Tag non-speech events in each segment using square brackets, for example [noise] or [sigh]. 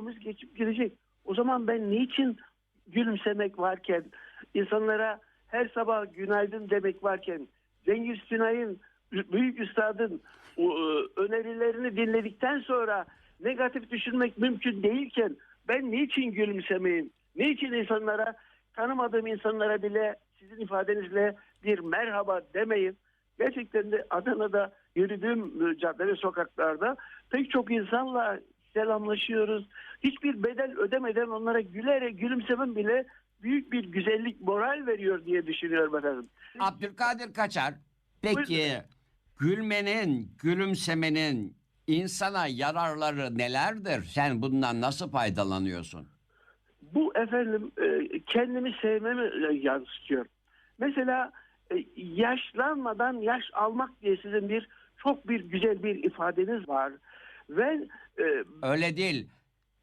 ömrümüz geçip gidecek. O zaman ben niçin gülümsemek varken, insanlara her sabah günaydın demek varken, Cengiz Günay'ın, büyük üstadın e, önerilerini dinledikten sonra negatif düşünmek mümkün değilken ben niçin gülümsemeyim? Niçin insanlara, tanımadığım insanlara bile sizin ifadenizle bir merhaba demeyin? Gerçekten de Adana'da yürüdüğüm e, cadde sokaklarda pek çok insanla selamlaşıyoruz. Hiçbir bedel ödemeden onlara gülerek gülümsemem bile büyük bir güzellik, moral veriyor diye düşünüyorum efendim. Abdülkadir Kaçar. Peki Buyurun. gülmenin, gülümsemenin insana yararları nelerdir? Sen bundan nasıl faydalanıyorsun? Bu efendim e, kendimi sevmemi e, yansıtıyor. Mesela e, yaşlanmadan yaş almak diye sizin bir çok bir güzel bir ifadeniz var. Ve e, Öyle değil.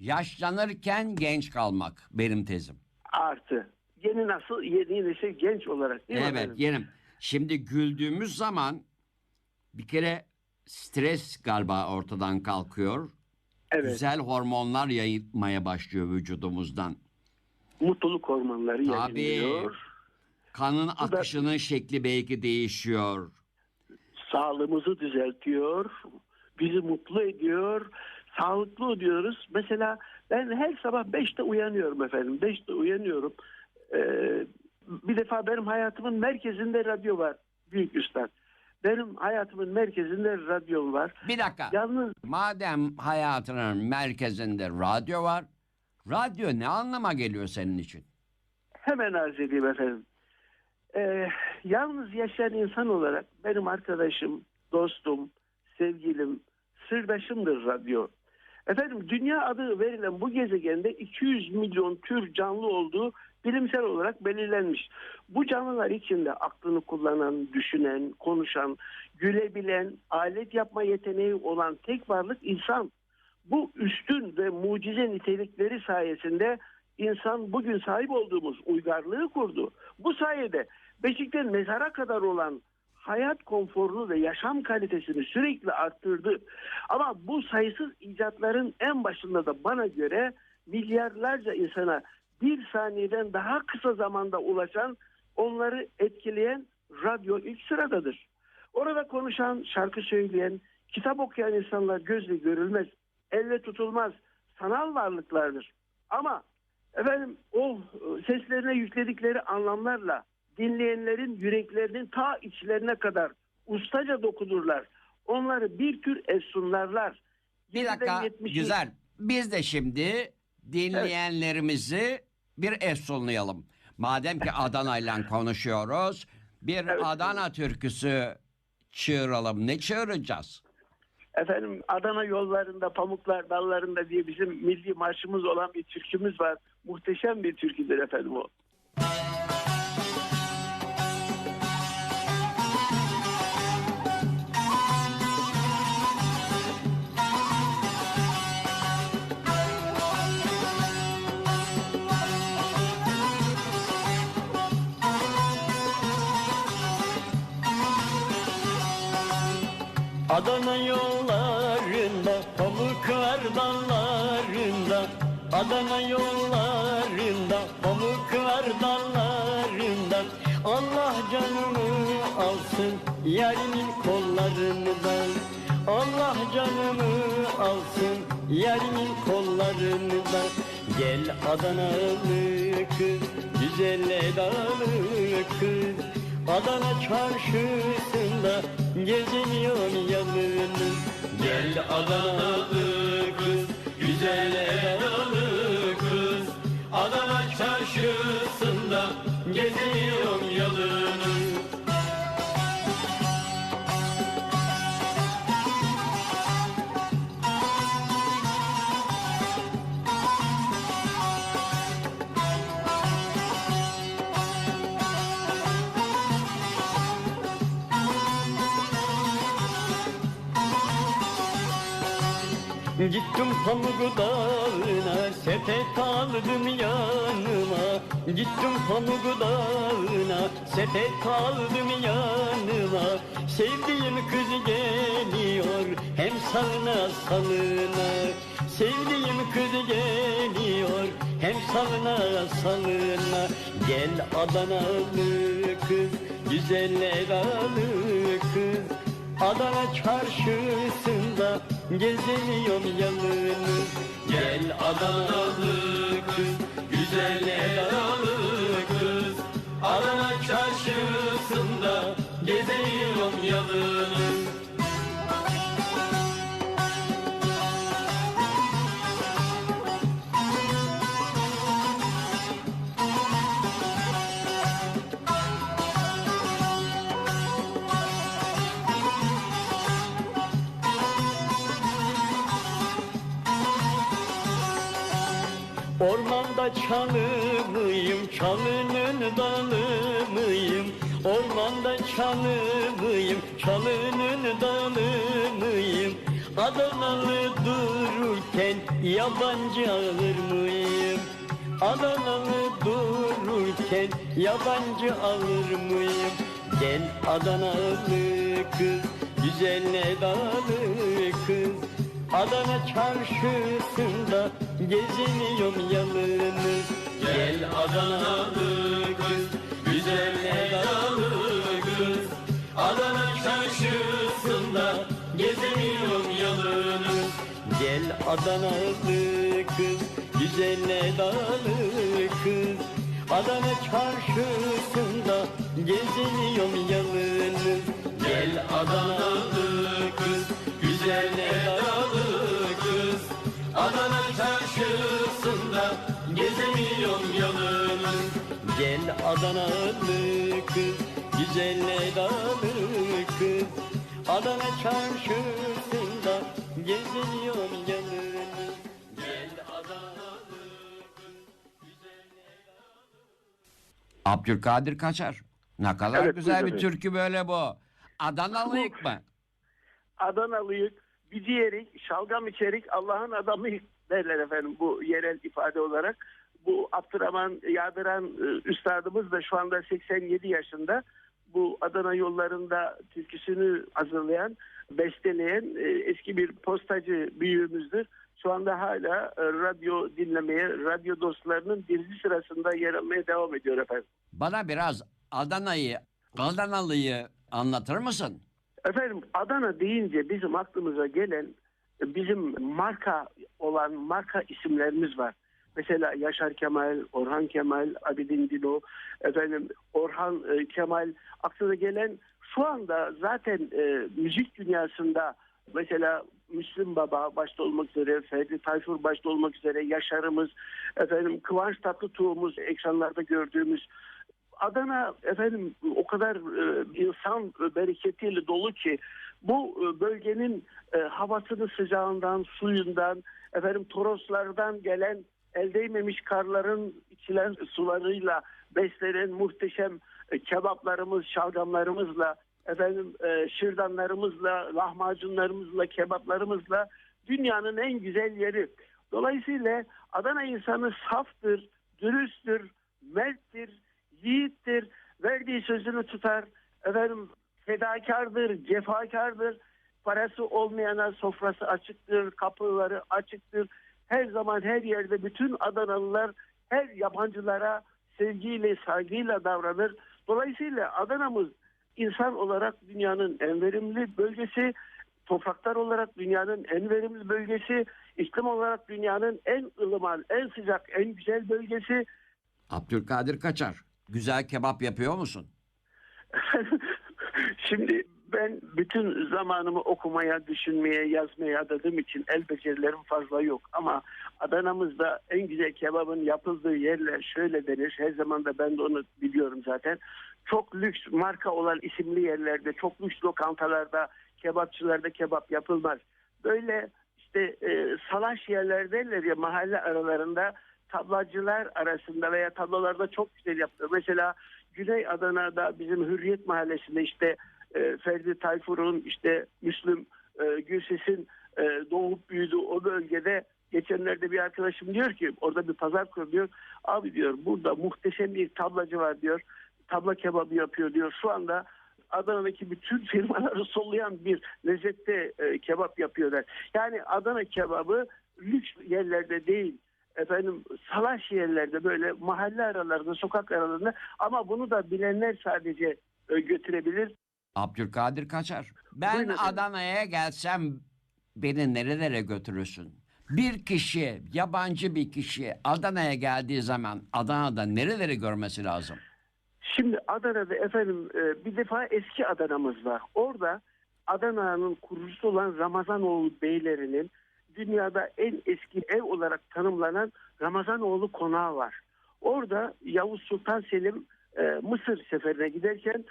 Yaşlanırken genç kalmak benim tezim. artı yeni nasıl yeni nesil genç olarak değil mi Evet efendim? yerim. Şimdi güldüğümüz zaman bir kere stres galiba ortadan kalkıyor. Evet. Güzel hormonlar yayılmaya başlıyor vücudumuzdan. Mutluluk hormonları Tabii. yayılıyor. Kanın akışının şekli belki değişiyor. Sağlığımızı düzeltiyor. Bizi mutlu ediyor. Sağlıklı diyoruz. Mesela ben her sabah 5'te uyanıyorum efendim. 5'te uyanıyorum. Ee, bir defa benim hayatımın merkezinde radyo var. Büyük üstad. Benim hayatımın merkezinde radyo var. Bir dakika. Yalnız Madem hayatının merkezinde radyo var, radyo ne anlama geliyor senin için? Hemen arz edeyim efendim. Ee, yalnız yaşayan insan olarak benim arkadaşım, dostum, sırdaşımdır radyo. Efendim dünya adı verilen bu gezegende 200 milyon tür canlı olduğu bilimsel olarak belirlenmiş. Bu canlılar içinde aklını kullanan, düşünen, konuşan, gülebilen, alet yapma yeteneği olan tek varlık insan. Bu üstün ve mucize nitelikleri sayesinde insan bugün sahip olduğumuz uygarlığı kurdu. Bu sayede beşikten mezara kadar olan hayat konforunu ve yaşam kalitesini sürekli arttırdı. Ama bu sayısız icatların en başında da bana göre milyarlarca insana bir saniyeden daha kısa zamanda ulaşan, onları etkileyen radyo ilk sıradadır. Orada konuşan, şarkı söyleyen, kitap okuyan insanlar gözle görülmez, elle tutulmaz, sanal varlıklardır. Ama efendim o e, seslerine yükledikleri anlamlarla dinleyenlerin yüreklerinin ta içlerine kadar ustaca dokunurlar. Onları bir tür efsunlarlar. Bir 7'den dakika 70'e güzel. Biz de şimdi dinleyenlerimizi bir efsunlayalım. Madem ki Adana ile [laughs] konuşuyoruz, bir Evet. Adana türküsü çığıralım. Ne çığıracağız? Efendim Adana yollarında, pamuklar dallarında diye bizim milli marşımız olan bir türkümüz var. Muhteşem bir türküdür efendim o. Adana yollarında, pamuklar dallarında Adana yollarında, pamuklar dallarında Allah canımı alsın yarimin kollarından Allah canımı alsın yarimin kollarından Gel Adanalı kız, güzel edalı kız Adana çarşısında geziniyor yalın Gel Adanalı kız, güzel edalı kız. Adana çarşısında geziniyor Gittim pamuk dağına sepet aldım yanıma. Gittim pamuk dağına sepet aldım yanıma. Sevdiğim kız geliyor hem sağına salına. Sevdiğim kız geliyor salına salına. Gel Adanalı kız güzeller alı kız. Adana çarşısında geziniyorum yalnız. Gel Adanalı kız güzeller alı çalı mıyım, çalının dalı mıyım? Ormanda çalı mıyım, çalının dalı mıyım? Adanalı dururken yabancı alır mıyım? Adanalı dururken yabancı alır mıyım? Gel Adanalı kız, güzel dalı kız Adana çarşısında geziniyorum Gel Adanalı kız, güzel Edalı kız. Adana çarşısında geziniyorum yalnız Gel Adanalı kız, güzel Edalı kız. Adana çarşısında geziniyorum yalnız Gel Adanalı kız, güzel Edalı Adana çarşısında gezemiyorum yalnız Gel Adanalı kız, güzel Edalı kız Adana çarşısında Gel Adanalı Abdülkadir Kaçar. Ne kadar Evet, güzel bir türkü böyle bu. Adanalıyık mı? Adanalıyık, bir diğeri şalgam içerik Allah'ın adamıyık derler efendim bu yerel ifade olarak. Bu Abdurrahman Yağdıran e, üstadımız da şu anda 87 yaşında. Bu Adana yollarında türküsünü hazırlayan, besteleyen e, eski bir postacı büyüğümüzdür. Şu anda hala e, radyo dinlemeye, radyo dostlarının birinci sırasında yer almaya devam ediyor efendim. Bana biraz Adana'yı, Adanalıyı anlatır mısın? Efendim Adana deyince bizim aklımıza gelen bizim marka olan marka isimlerimiz var. Mesela Yaşar Kemal, Orhan Kemal, Abidin Dino, efendim Orhan e, Kemal aklına gelen şu anda zaten e, müzik dünyasında mesela Müslüm Baba başta olmak üzere, Ferdi Tayfur başta olmak üzere Yaşar'ımız, efendim Kıvanç Tatlıtuğ'umuz ekranlarda gördüğümüz Adana efendim o kadar e, insan bereketiyle dolu ki bu e, bölgenin e, havasını sıcağından, suyundan, efendim Toroslardan gelen el değmemiş karların içilen sularıyla beslenen muhteşem e, kebaplarımız, şalgamlarımızla, efendim e, şırdanlarımızla, lahmacunlarımızla, kebaplarımızla dünyanın en güzel yeri. Dolayısıyla Adana insanı saftır, dürüsttür, merttir, yiğittir, verdiği sözünü tutar, efendim fedakardır, cefakardır, parası olmayana sofrası açıktır, kapıları açıktır. Her zaman her yerde bütün Adanalılar her yabancılara sevgiyle, saygıyla davranır. Dolayısıyla Adana'mız insan olarak dünyanın en verimli bölgesi, topraklar olarak dünyanın en verimli bölgesi, iklim olarak dünyanın en ılıman, en sıcak, en güzel bölgesi. Abdülkadir Kaçar. Güzel kebap yapıyor musun? [laughs] Şimdi ben bütün zamanımı okumaya, düşünmeye, yazmaya adadığım için el becerilerim fazla yok. Ama Adana'mızda en güzel kebabın yapıldığı yerler şöyle denir. Her zaman da ben de onu biliyorum zaten. Çok lüks marka olan isimli yerlerde, çok lüks lokantalarda, kebapçılarda kebap yapılmaz. Böyle işte e, salaş yerler derler ya mahalle aralarında tablacılar arasında veya tablolarda çok güzel yapılır. Mesela Güney Adana'da bizim Hürriyet Mahallesi'nde işte e, Ferdi Tayfur'un işte Müslüm e, Gürses'in e, doğup büyüdüğü o bölgede geçenlerde bir arkadaşım diyor ki orada bir pazar kuruluyor. Abi diyor burada muhteşem bir tablacı var diyor. Tabla kebabı yapıyor diyor. Şu anda Adana'daki bütün firmaları [laughs] sollayan bir lezzette e, kebap yapıyorlar. Yani Adana kebabı lüks yerlerde değil efendim salaş yerlerde böyle mahalle aralarında, sokak aralarında ama bunu da bilenler sadece e, götürebilir. Abdülkadir Kaçar. Ben Buyurun. Adana'ya gelsem beni nerelere götürürsün? Bir kişi, yabancı bir kişi Adana'ya geldiği zaman Adana'da nereleri görmesi lazım? Şimdi Adana'da efendim e, bir defa eski Adana'mız var. Orada Adana'nın kurucusu olan Ramazanoğlu beylerinin dünyada en eski ev olarak tanımlanan Ramazanoğlu konağı var. Orada Yavuz Sultan Selim e, Mısır seferine giderken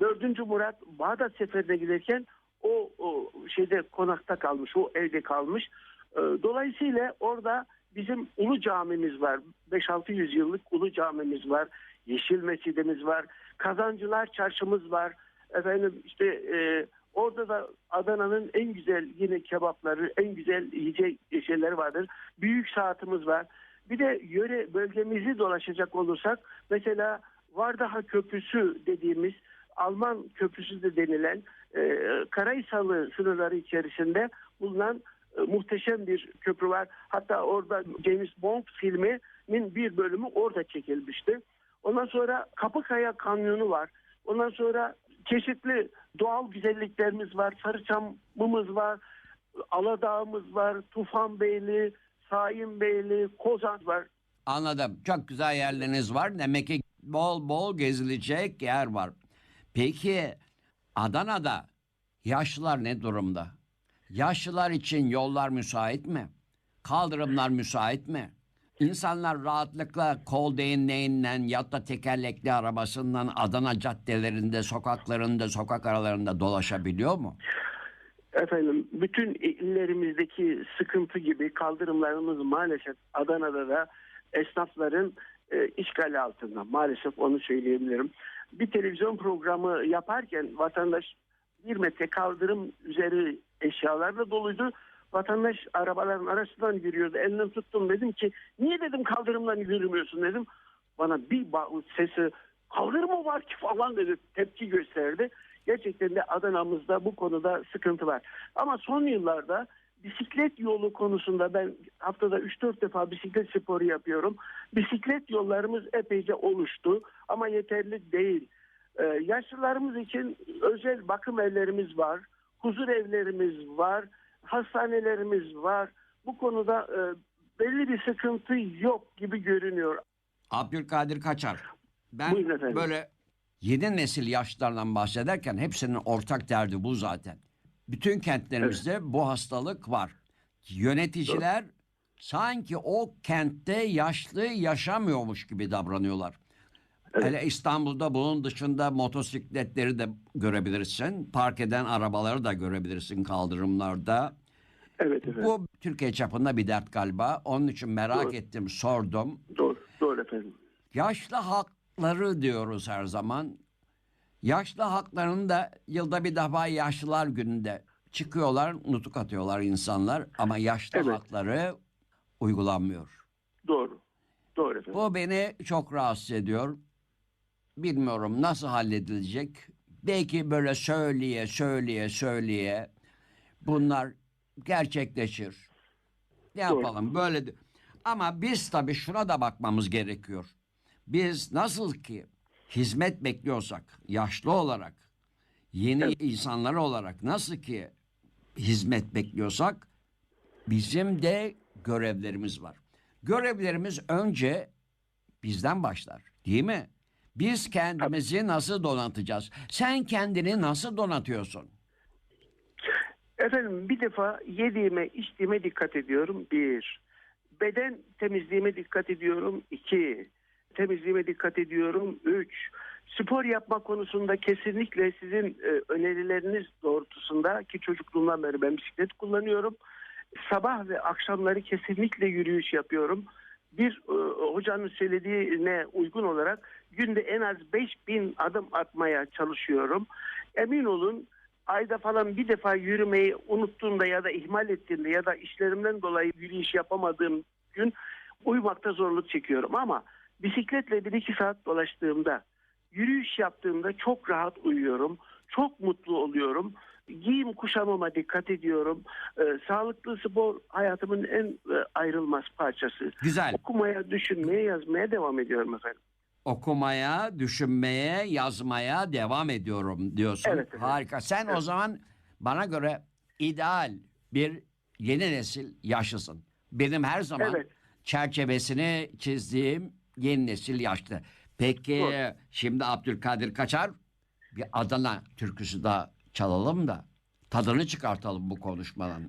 4. Murat Bağdat seferine giderken o, o şeyde konakta kalmış, o evde kalmış. E, dolayısıyla orada bizim Ulu Camimiz var. 5-600 yıllık Ulu Camimiz var. Yeşil Mescidimiz var. Kazancılar Çarşımız var. Efendim işte e, orada da Adana'nın en güzel yine kebapları, en güzel yiyecek şeyleri vardır. Büyük saatimiz var. Bir de yöre bölgemizi dolaşacak olursak mesela Vardaha Köprüsü dediğimiz Alman köprüsü de denilen e, Karahisalı sınırları içerisinde bulunan e, muhteşem bir köprü var. Hatta orada James Bond filminin bir bölümü orada çekilmişti. Ondan sonra Kapıkaya Kanyonu var. Ondan sonra çeşitli doğal güzelliklerimiz var. Sarıçamımız var. Aladağımız var. Tufanbeyli, Saimbeyli, Kozan var. Anladım. Çok güzel yerleriniz var. Demek ki bol bol gezilecek yer var. Peki Adana'da yaşlılar ne durumda? Yaşlılar için yollar müsait mi? Kaldırımlar müsait mi? İnsanlar rahatlıkla kol değneğinden ya da tekerlekli arabasından Adana caddelerinde, sokaklarında, sokak aralarında dolaşabiliyor mu? Efendim bütün illerimizdeki sıkıntı gibi kaldırımlarımız maalesef Adana'da da esnafların e, işgali altında. Maalesef onu söyleyebilirim. Bir televizyon programı yaparken vatandaş bir metre kaldırım üzeri eşyalarla doluydu. Vatandaş arabaların arasından yürüyordu. Elinden tuttum dedim ki niye dedim kaldırımdan yürümüyorsun dedim. Bana bir sesi kaldırım mı var ki falan dedi tepki gösterdi. Gerçekten de Adana'mızda bu konuda sıkıntı var. Ama son yıllarda bisiklet yolu konusunda ben haftada 3-4 defa bisiklet sporu yapıyorum. Bisiklet yollarımız epeyce oluştu ama yeterli değil. Ee, yaşlılarımız için özel bakım evlerimiz var, huzur evlerimiz var, hastanelerimiz var. Bu konuda e, belli bir sıkıntı yok gibi görünüyor. Abdülkadir Kaçar. Ben Buyurun efendim. böyle yeni nesil yaşlılardan bahsederken hepsinin ortak derdi bu zaten. Bütün kentlerimizde bu hastalık var. Yöneticiler sanki o kentte yaşlı yaşamıyormuş gibi davranıyorlar. Hele İstanbul'da bunun dışında motosikletleri de görebilirsin. Park eden arabaları da görebilirsin kaldırımlarda. Evet efendim. Bu Türkiye çapında bir dert galiba. Onun için merak Doğru. ettim, sordum. Doğru, doğru efendim. Yaşlı hakları diyoruz her zaman. Yaşlı haklarını da yılda bir defa yaşlılar gününde çıkıyorlar, nutuk atıyorlar insanlar ama yaşlı Evet. hakları uygulanmıyor. Doğru. Doğru efendim. Bu beni çok rahatsız ediyor. Bilmiyorum nasıl halledilecek. Belki böyle söyleye söyleye söyleye bunlar gerçekleşir. Ne Doğru. yapalım böyle de- Ama biz tabii şuna da bakmamız gerekiyor. Biz nasıl ki hizmet bekliyorsak yaşlı olarak yeni Evet. insanlar olarak nasıl ki hizmet bekliyorsak bizim de görevlerimiz var. Görevlerimiz önce bizden başlar değil mi? Biz kendimizi nasıl donatacağız? Sen kendini nasıl donatıyorsun? Efendim bir defa yediğime içtiğime dikkat ediyorum. Bir. Beden temizliğime dikkat ediyorum. İki. Temizliğime dikkat ediyorum. Üç. Spor yapma konusunda kesinlikle sizin e, önerileriniz doğrultusunda ki çocukluğumdan beri ben bisiklet kullanıyorum. Sabah ve akşamları kesinlikle yürüyüş yapıyorum. Bir e, hocanın söylediğine uygun olarak günde en az 5000 adım atmaya çalışıyorum. Emin olun ayda falan bir defa yürümeyi unuttuğumda ya da ihmal ettiğimde ya da işlerimden dolayı yürüyüş yapamadığım gün uyumakta zorluk çekiyorum ama bisikletle bir iki saat dolaştığımda yürüyüş yaptığımda çok rahat uyuyorum. Çok mutlu oluyorum. Giyim kuşamama dikkat ediyorum. Ee, sağlıklı spor hayatımın en e, ayrılmaz parçası. Güzel. Okumaya, düşünmeye, yazmaya devam ediyorum efendim. Okumaya, düşünmeye, yazmaya devam ediyorum diyorsun. Evet, evet. Harika. Sen o Evet. zaman bana göre ideal bir yeni nesil yaşlısın. Benim her zaman Evet. çerçevesini çizdiğim yeni nesil yaşlı. Peki Doğru. şimdi Abdülkadir Kaçar bir Adana türküsü de çalalım da tadını çıkartalım bu konuşmadan.